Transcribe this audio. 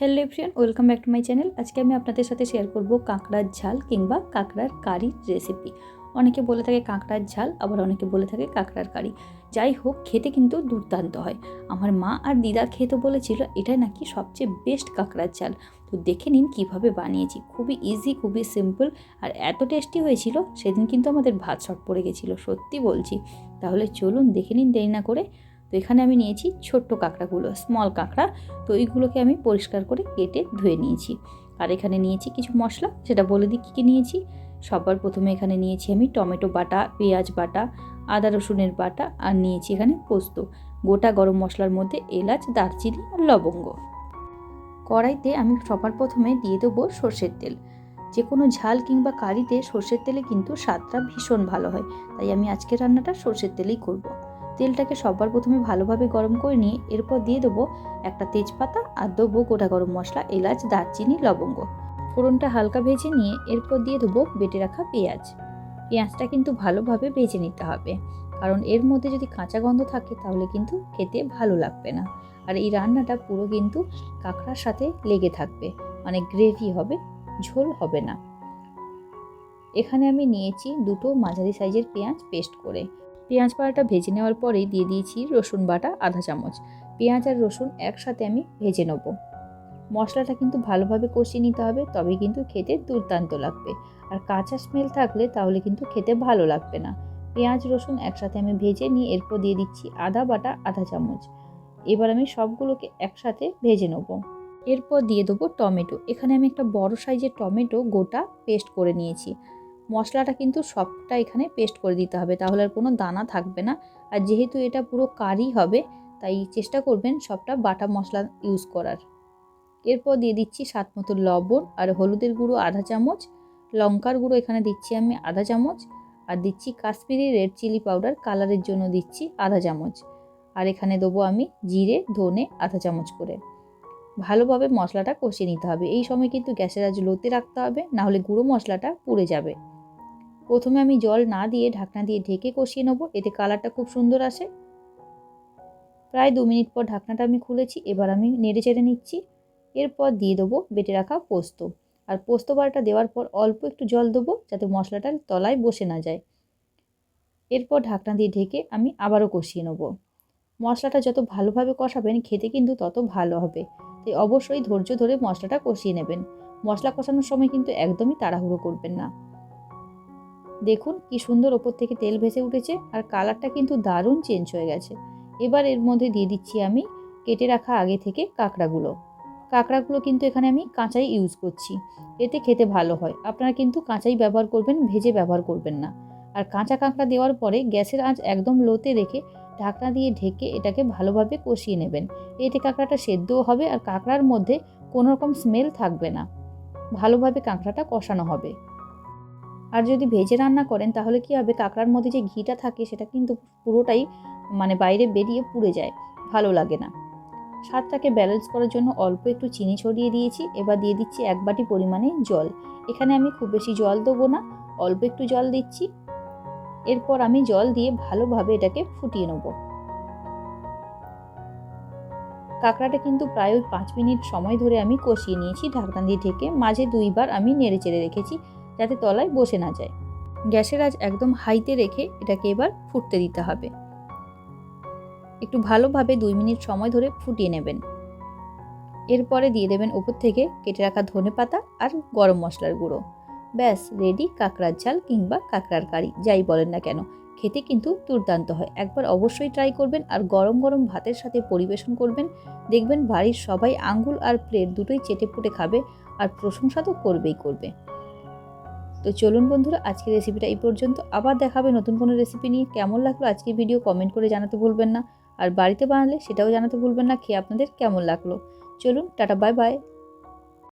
Hello everyone welcome back to my channel আজকে আমি আপনাদের সাথে শেয়ার করব কাঁকড়ার ঝাল কিংবা কাঁকড়ার কারির রেসিপি অনেকে বলে থাকে কাঁকড়ার ঝাল, আবার অনেকে বলে থাকে কাঁকড়ার কারি। যাই হোক, খেতে কিন্তু দুর্দান্ত হয়। আমার মা আর দিদা খেতে বলেছিল এটাই নাকি সবচেয়ে বেস্ট কাঁকড়ার ঝাল। তো দেখে নিন কীভাবে বানিয়েছি। খুবই ইজি খুবই সিম্পল আর এত টেস্টি হয়েছিল, সেদিন কিন্তু আমাদের ভাত শট পড়ে গেছিল, সত্যি বলছি। তাহলে চলুন দেখে নিন দেরি না করে তো এখানে আমি নিয়েছি ছোট্ট কাঁকড়াগুলো স্মল কাঁকড়া। তো এইগুলোকে আমি পরিষ্কার করে কেটে ধুয়ে নিয়েছি। আর এখানে নিয়েছি কিছু মশলা সেটা বলে দিই কী কী নিয়েছি। সবার প্রথমে এখানে নিয়েছি আমি টমেটো বাটা, পেঁয়াজ বাটা, আদা রসুনের বাটা, আর নিয়েছি এখানে পোস্ত। গোটা গরম মশলার মধ্যে এলাচ, দারচিনি আর লবঙ্গ। কড়াইতে আমি সবার প্রথমে দিয়ে দেবো সর্ষের তেল। যে কোনো ঝাল কিংবা কারিতে সর্ষের তেলে কিন্তু স্বাদটা ভীষণ ভালো হয়। তাই আমি আজকের রান্নাটা সর্ষের তেলেই করব। তেলটাকে সবার প্রথমে ভালোভাবে গরম করে নিয়ে এরপর দিয়ে দেবো একটা তেজপাতা আর দেবো গোটা গরম মশলা, এলাচ, দারচিনি, লবঙ্গ। ফোড়নটা হালকা ভেজে নিয়ে এরপর দিয়ে দেবো বেটে রাখা পেঁয়াজ। পেঁয়াজটা কিন্তু ভালোভাবে ভেজে নিতে হবে, কারণ এর মধ্যে যদি কাঁচা গন্ধ থাকে তাহলে কিন্তু খেতে ভালো লাগবে না। আর এই রান্নাটা পুরো কিন্তু কাঁকড়ার সাথে লেগে থাকবে মানে গ্রেভি হবে, ঝোল হবে না। এখানে আমি নিয়েছি দুটো মাঝারি সাইজের পেঁয়াজ পেস্ট করে। পেঁয়াজ বাটাটা ভেজে নেওয়ার পরেই দিয়ে দিয়েছি রসুন বাটা আধা চামচ। পেঁয়াজ আর রসুন একসাথে আমি ভেজে নেব। মশলাটা কিন্তু ভালোভাবে কষিয়ে নিতে হবে তবে কিন্তু খেতে দুর্দান্ত লাগবে। আর কাঁচা স্মেল থাকলে তাহলে কিন্তু খেতে ভালো লাগবে না। পেঁয়াজ, রসুন একসাথে আমি ভেজে নিয়ে এরপর দিয়ে দিচ্ছি আদা বাটা আধা চামচ। এবার আমি সবগুলোকে একসাথে ভেজে নেব। এরপর দিয়ে দেবো টমেটো। এখানে আমি একটা বড় সাইজের টমেটো গোটা পেস্ট করে নিয়েছি। মশলাটা কিন্তু সবটা এখানে পেস্ট করে দিতে হবে, তাহলে আর কোনো দানা থাকবে না। আর যেহেতু এটা পুরো কারি হবে, তাই চেষ্টা করবেন সবটা বাটা মশলা ইউজ করার। এরপর দিয়ে দিচ্ছি স্বাদ মতো লবণ আর হলুদের গুঁড়ো আধা চামচ, লঙ্কার গুঁড়ো এখানে দিচ্ছি আমি আধা চামচ, আর দিচ্ছি কাশ্মীরি রেড চিলি পাউডার কালারের জন্য দিচ্ছি আধা চামচ। আর এখানে দেবো আমি জিরে, ধনে আধা চামচ করে। ভালোভাবে মশলাটা কষিয়ে নিতে হবে। এই সময় কিন্তু গ্যাসের আজ লোতে রাখতে হবে, নাহলে গুঁড়ো মশলাটা পুড়ে যাবে। প্রথমে আমি জল না দিয়ে ঢাকনা দিয়ে ঢেকে কষিয়ে নেব, এতে কালারটা খুব সুন্দর আসে। প্রায় দু মিনিট পর ঢাকনাটা আমি খুলেছি, এবার আমি নেড়ে চেড়ে নিচ্ছি। এরপর দিয়ে দেবো বেটে রাখা পোস্ত। আর পোস্ত বাটা দেওয়ার পর অল্প একটু জল দেবো, যাতে মশলাটার তলায় বসে না যায়। এরপর ঢাকনা দিয়ে ঢেকে আমি আবারও কষিয়ে নেব। মশলাটা যত ভালোভাবে কষাবেন, খেতে কিন্তু তত ভালো হবে। তাই অবশ্যই ধৈর্য ধরে মশলাটা কষিয়ে নেবেন। মশলা কষানোর সময় কিন্তু একদমই তাড়াহুড়ো করবেন না। দেখুন কি সুন্দর ওপর থেকে তেল ভেসে উঠেছে আর কালারটা কিন্তু দারুণ চেঞ্জ হয়ে গেছে। এবার এর মধ্যে দিয়ে দিচ্ছি আমি কেটে রাখা আগে থেকে কাঁকড়াগুলো। কাঁকড়াগুলো কিন্তু এখানে আমি কাঁচাই ইউজ করছি। এতে খেতে ভালো হয়। আপনারা কিন্তু কাঁচাই ব্যবহার করবেন, ভেজে ব্যবহার করবেন না। আর কাঁচা কাঁকড়া দেওয়ার পরে গ্যাসের আঁচ একদম লোতে রেখে ঢাকনা দিয়ে ঢেকে এটাকে ভালোভাবে কষিয়ে নেবেন। এতে কাঁকড়াটা সেদ্ধও হবে আর কাঁকড়ার মধ্যে কোনো রকম স্মেল থাকবে না। ভালোভাবে কাঁকড়াটা কষানো হবে। আর যদি ভেজে রান্না করেন, তাহলে কি হবে? কাঁকড়ার মধ্যে যে ঘিটা থাকে, সেটা কিন্তু পুরোটাই মানে বাইরে বেরিয়ে পুড়ে যায়। ভালো লাগে না। স্বাদটাকে ব্যালেন্স করার জন্য অল্প একটু চিনি ছড়িয়ে দিয়েছি। এবার দিয়ে দিচ্ছি এক বাটি পরিমাণে জল। এখানে আমি খুব বেশি জল দেবো না, অল্প একটু জল দিচ্ছি। এরপর আমি জল দিয়ে ভালোভাবে এটাকে ফুটিয়ে নেব। কাঁকড়াটা কিন্তু প্রায় পাঁচ মিনিট সময় ধরে আমি কষিয়ে নিয়েছি। ঢাকনা দিয়ে ঢেকে মাঝে দুইবার আমি নেড়ে চেড়ে রেখেছি। যাতে তলায় বসে না যায়। গ্যাসের আজ একদম হাইতে রেখে এটাকে এবার ফুটতে দিতে হবে। একটু ভালোভাবে দুই মিনিট সময় ধরে ফুটিয়ে নেবেন। এরপরে দিয়ে দেবেন ওপর থেকে কেটে রাখা ধনে পাতা আর গরম মশলার গুঁড়ো। ব্যাস, রেডি কাঁকড়ার ঝাল কিংবা কাঁকড়ার কারি, যাই বলেন না কেন। খেতে কিন্তু দুর্দান্ত হয়। একবার অবশ্যই ট্রাই করবেন আর গরম গরম ভাতের সাথে পরিবেশন করবেন। দেখবেন বাড়ির সবাই আঙ্গুল আর প্লেট দুটোই চেটে পুটে খাবে আর প্রশংসা তো করবেই করবে। তো চলুন বন্ধুরা, আজকের রেসিপিটা এই পর্যন্ত। আবার দেখাবে নতুন কোনো রেসিপি নিয়ে। কেমন লাগল আজকের ভিডিও কমেন্ট করে জানাতে ভুলবেন না। আর বাড়িতে বানালে সেটাও জানাতে ভুলবেন না। খেয়ে আপনাদের কেমন লাগল? চলুন, টাটা বাই বাই